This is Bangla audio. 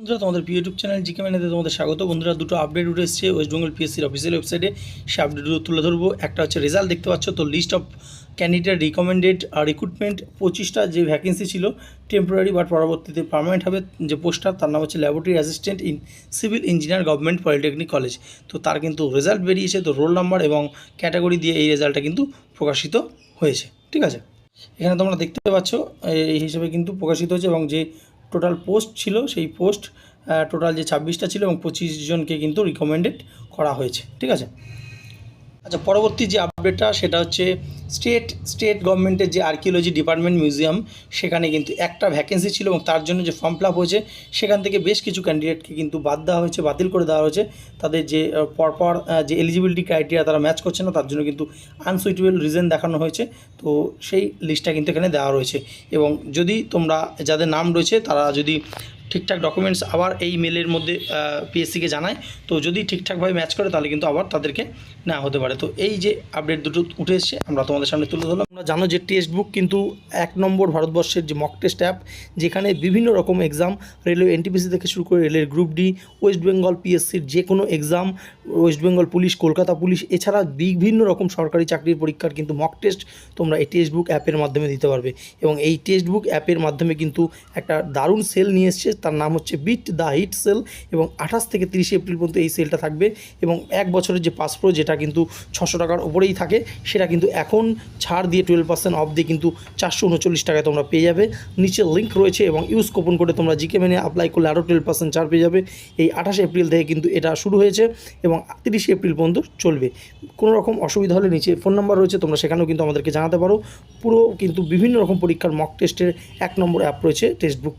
বন্ধুরা, তোমাদের ইউটিউব চ্যানেল জিকে ম্যানেতে তোমাদের স্বাগত। বন্ধুরা, দুটো আপডেট উঠে এসেছে। ওয়েস্ট বেঙ্গল পিএসসির অফিসিয়াল ওয়েবসাইটে সে আপডেটগুলো তুলে ধরবো। একটা হচ্ছে রেজাল্ট দেখতে পাচ্ছ তো লিস্ট অফ ক্যান্ডিডেট রিকমেন্ডেড আর রিক্রুটমেন্ট পঁচিশটা যে ভ্যাকেন্সি ছিল টেম্পোরারি বাট পরবর্তীতে পার্মানেন্ট হবে যে পোস্টার তার নাম হচ্ছে laboratory assistant in civil engineer government polytechnic college তো তার কিন্তু রেজাল্ট বেরিয়েছে, তো রোল নাম্বার এবং ক্যাটাগরি দিয়ে এই রেজাল্টটা কিন্তু প্রকাশিত হয়েছে। ঠিক আছে? এখানে তোমরা দেখতে পাচ্ছ এই হিসেবে কিন্তু প্রকাশিত হয়েছে এবং যে টোটাল পোস্ট ছিল, সেই পোস্ট টোটাল যে ছাব্বিশটা ছিল এবং পঁচিশ জনকে কিন্তু রিকমেন্ডেড করা হয়েছে। ঠিক আছে? আচ্ছা পরবর্তী যে আপডেটটা সেটা হচ্ছে স্টেট স্টেট গভর্নমেন্টের যে আর্কিওলজি ডিপার্টমেন্ট মিউজিয়াম সেখানে কিন্তু একটা ভ্যাকেন্সি ছিল এবং তার জন্য যে ফর্ম ফিল হয়েছে, সেখান থেকে বেশ কিছু ক্যান্ডিডেটকে কিন্তু বাদ দেওয়া হয়েছে, বাতিল করে দেওয়া হয়েছে। তাদের যে পরপর যে এলিজিবিলিটি ক্রাইটেরিয়া তারা ম্যাচ করছে না, তার জন্য কিন্তু আনসুইটেবল রিজন দেখানো হয়েছে। তো সেই লিস্টটা কিন্তু এখানে দেওয়া রয়েছে। এবং যদি তোমরা যাদের নাম রয়েছে, তারা যদি ঠিকঠাক ডকুমেন্টস আবার এই মেলের মধ্যে পিএসসিকে জানায়, তো যদি ঠিকঠাকভাবে ম্যাচ করে, তাহলে কিন্তু আবার তাদেরকে নেওয়া হতে পারে। তো এই যে আপডেট দুটো উঠে এসছে, আমরা তোমাদের সামনে তুলে ধরলাম। তোমরা জানো যে টেক্সট বুক কিন্তু এক নম্বর ভারতবর্ষের যে মক টেস্ট অ্যাপ যেখানে বিভিন্ন রকম এক্সাম রেলওয়ে এনটিপিসি থেকে শুরু করে রেলের গ্রুপ ডি ওয়েস্ট বেঙ্গল পিএসসির যে কোনো exam west Bengal police Kolkata police এছাড়া বিভিন্ন রকম সরকারি চাকরির পরীক্ষার কিন্তু মক টেস্ট তোমরা এই টেক্সট বুক অ্যাপের মাধ্যমে দিতে পারবে। এবং এই টেক্সট বুক অ্যাপের মাধ্যমে কিন্তু একটা দারুণ সেল নিয়ে এসছে, তার নাম হচ্ছে বিট দ্য হিট সেল এবং আঠাশ থেকে তিরিশে এপ্রিল পর্যন্ত এই সেলটা থাকবে এবং এক বছরের যে পাসপোর্ট যেটা কিন্তু ছশো টাকার ওপরেই থাকে, সেটা কিন্তু এখন ছাড় দিয়ে টুয়েলভ পার্সেন্ট অফ দিয়ে কিন্তু চারশো উনচল্লিশ টাকায় তোমরা পেয়ে যাবে। নিচে লিঙ্ক রয়েছে এবং ইউজ কোপন করে তোমরা জিকে মেনে অ্যাপ্লাই করলে আরও টুয়েলভ পার্সেন্ট ছাড় পেয়ে যাবে। এই আঠাশে এপ্রিল থেকে কিন্তু এটা শুরু হয়েছে এবং তিরিশে এপ্রিল পর্যন্ত চলবে। কোনো রকম অসুবিধা হলে নিচে ফোন নাম্বার রয়েছে, তোমরা সেখানেও কিন্তু আমাদেরকে জানাতে পারো। পুরো কিন্তু বিভিন্ন রকম পরীক্ষার মক টেস্টের এক নম্বর অ্যাপ রয়েছে টেক্সট বুক